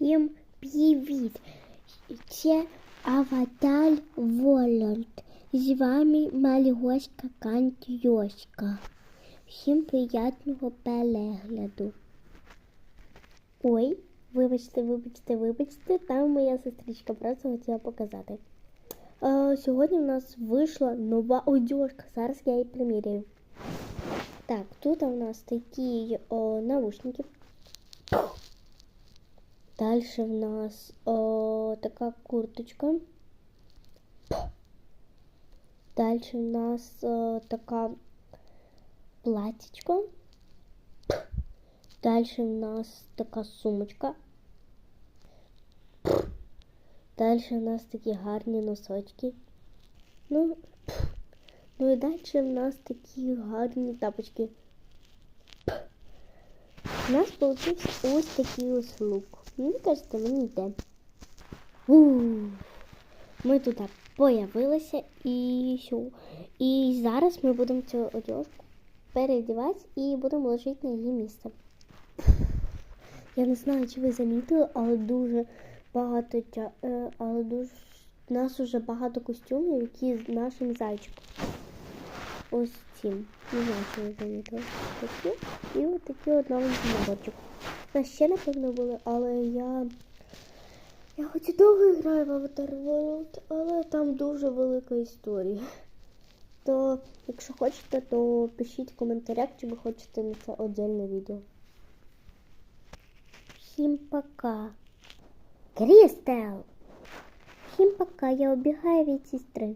Всім привіт! Це Аватар Воланд. З вами Мальгоська Кантйоська. Всім приятного перегляду. Ой, вибачте, вибачте, вибачте, там моя сестричка просто хотіла показати. Е, сьогодні в нас вийшла нова одежка. Зараз я її приміряю. Так, тут у нас такі о, наушники. Дальше в нас о, така курточка. Дальше в нас о, така платічко. Дальше в нас така сумочка. Дальше в нас такі гарні носочки. Ну, ну і далі в нас такі гарні тапочки. У нас получився ось такий ось лук. Мені кажеться, мені йде. Ми тут появилися і що? І зараз ми будемо цю одежку переодівати і будемо ложити на її місце. Я не знаю, чи ви замітили, але дуже багато е, але дуже нас уже багато костюмів, які з нашим зайчиком. Ось цим. Не знаю, чи ви замітили. Такі. І от такі от новенький наборчик. Нас ще, напевно, були, але я. Я хоч і довго граю в Avatar World, але там дуже велика історія. То, якщо хочете, то пишіть в коментарях, чи ви хочете на це отдельне відео. Всім пока. Крістел! Всім пока, я убігаю від сестри.